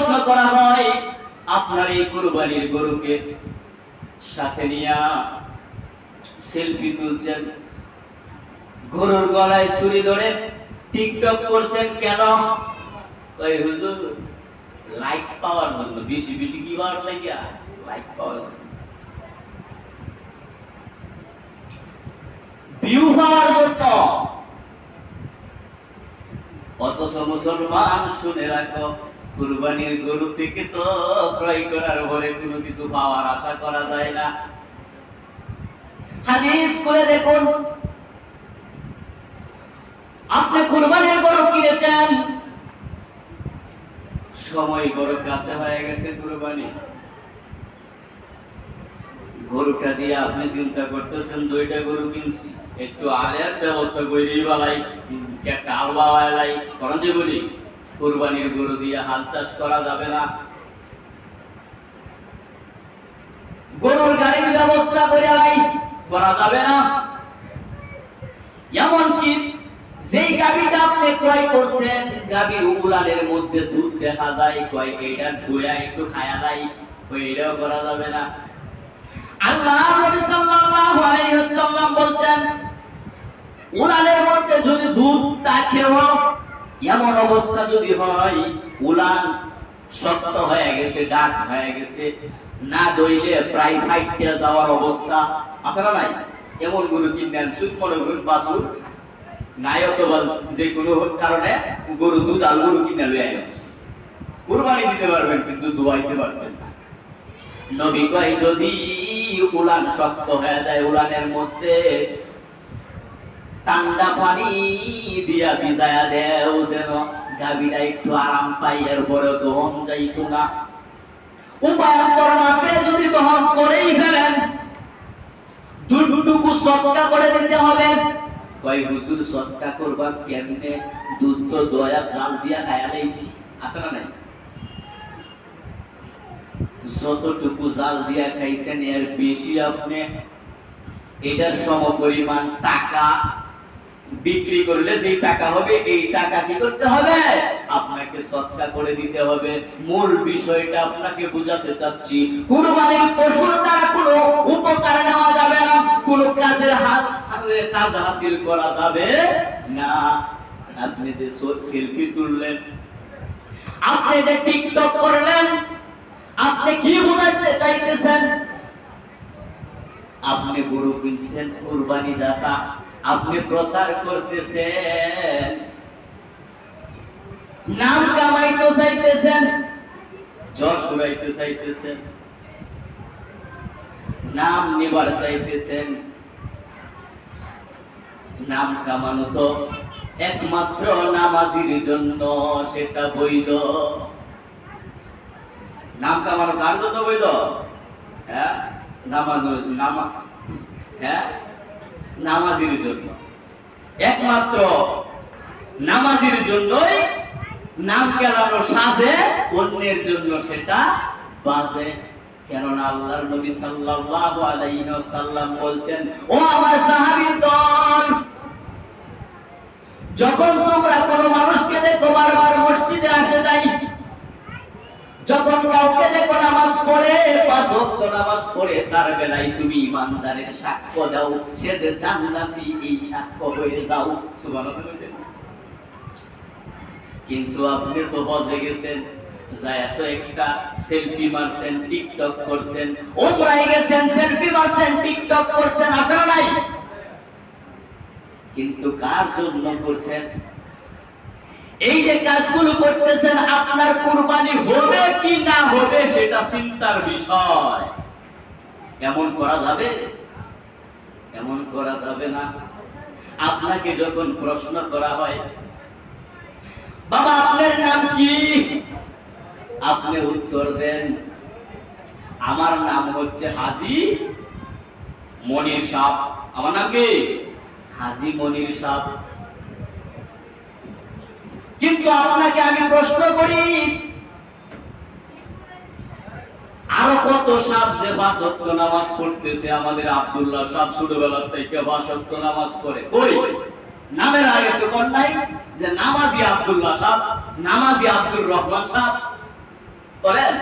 প্রশ্ন করা হয়, আপনার এই কুরবানির গরুকে সাথে নিয়া সেলফি তুলছেন। গরুর গলায় ছুরি ধরে টিকটক করছেন কেন? ওই হুজুর লাইক পাওয়ার জন্য, বেশি বেশি কি বার লাগিয়া লাইক পাওয়ার ভিউ জন্য। অথচ মুসলমান শুনে রাখো কুরবানির গরু থেকে তো ক্রয় করার পরে কোনো কিছু পাওয়ার আশা করা যায় না। হাদিস করে দেখুন। আপনি কুরবানির গরু কিনেছেন। সময় বড় কাছে হয়ে গেছে কুরবানি। গরুটা দিয়ে আপনি চিন্তা করতেছেন, দুইটা গরু কিনছি। একটু আলের ব্যবস্থা করে বালাই একটা আল বাবাই করেন যে বলি কুরবানির গরু দিয়ে হাল চাষ করা যাবে না। গরুর গাড়ির ব্যবস্থা করে লাই করা যাবে না। এমনকি যেই গাবিটা আপনি ক্রয় করছেন গাবির উলানের মধ্যে দুধ দেখা যায়, কয়, এইটা দইয়া একটু খায়া যায় এটাও করা যাবে না। আল্লাহ সাল্লাল্লাহু বলছেন উলানের মধ্যে যদি দুধ থাকেও এমন অবস্থা যদি হয়, উলান শক্ত হয়ে গেছে, ডাক হয়ে গেছে, না দইলে প্রায় ফাইটে যাওয়ার অবস্থা আছে না নাই? এমন গরু কিনলেন সুদ মনে করুন বাসুর নাই অথবা যে কোনো কারণে গরু, দুধ আর গরু কিনে লয়ে আসছে কুরবানি দিতে পারবেন, কিন্তু দুয়াইতে পারবেন না। নবী কয়, যদি উলান শক্ত হয়ে যায়, উলানের মধ্যে ঠান্ডা পানি দিয়া ভিজায়া দেও যেন একটু আরাম পাই এরপরে দহন যাইতো না। না যদি দহন করেই ফেলেন সৎকা করে দিতে হবে। কয়, হুজুর, সৎকা কেমনে? দুধ তো দয়া জাল দিয়া খায়া আছে না নাই? যতটুকু জাল দিয়া খাইছেন, এর বেশি আপনি এটার সম পরিমাণ টাকা বিক্রি করলে যেই টাকা হবে, এই টাকা কি করতে হবে? আপনাকে সৎকা করে দিতে হবে। মূল বিষয়টা আপনাকে বুঝাতে চাচ্ছি। কুরবানির পশুর দ্বারা কোনো উপকার নেওয়া যাবে না। কোনো কাজের হাত কাজ হাসিল করা যাবে না। আপনি যে সেলফি তুললেন, আপনি যে টিকটক করলেন, আপনি কি বোঝাতে চাইতেছেন? আপনি গরু কিনছেন কুরবানি দাতা আপনি প্রচার করতেছেন। নাম কামাইতে চাইতেছেন। যশ উড়াইতে চাইতেছেন। নাম নিবার চাইতেছেন। নাম কামানো তো একমাত্র নামাজির জন্য, সেটা বৈধ। নাম কামানো কার জন্য বৈধ? হ্যাঁ নামানো নামা হ্যাঁ? নামাজির জন্য। একমাত্র নামাজির জন্যই নাম কেলানো সাজে, অন্যের জন্য সেটা বাজে। কেননা আল্লাহর নবী সাল্লাল্লাহু আলাইহি ওয়াসাল্লাম ও আমার দল, যখন তোমরা কোনো মানুষকে দেখো বারবার মসজিদে আসে যাই যখন কাউকে পড়ে, পাঁচ নামাজ পড়ে, তার বেলায় তুমি ইমানদারের সাক্ষ্য দাও। সে যে এই সাক্ষ্য হয়ে যাও। কিন্তু আপনি তো হজে গেছেন, যায় তো একটা সেলফি মারছেন, টিকটক করছেন। ওমরাই গেছেন, সেলফি মারছেন, টিকটক করছেন না নাই? কিন্তু কার জন্য করছেন? এই যে কাজগুলো করতেছেন, আপনার কুরবানি হবে কি না হবে সেটা চিন্তার বিষয়। এমন করা যাবে? এমন করা যাবে না। আপনাকে যখন প্রশ্ন করা হয়, বাবা, আপনার নাম কি? আপনি উত্তর দেন, আমার নাম হচ্ছে হাজি মনির সাপ আমার নাম কি? হাজি মনির সাপ কিন্তু আপনাকে আমি প্রশ্ন করি, আরও কত সাপ যে বাসত্ব নামাজ পড়তেছে? আমাদের আবদুল্লাহ সাপ ছোটবেলার থেকে বাসত্ব নামাজ করে কই? নামের আগে তো কোন নাই যে নামাজি আবদুল্লাহ সাপ নামাজি আব্দুর রহমান সাপ বলেন।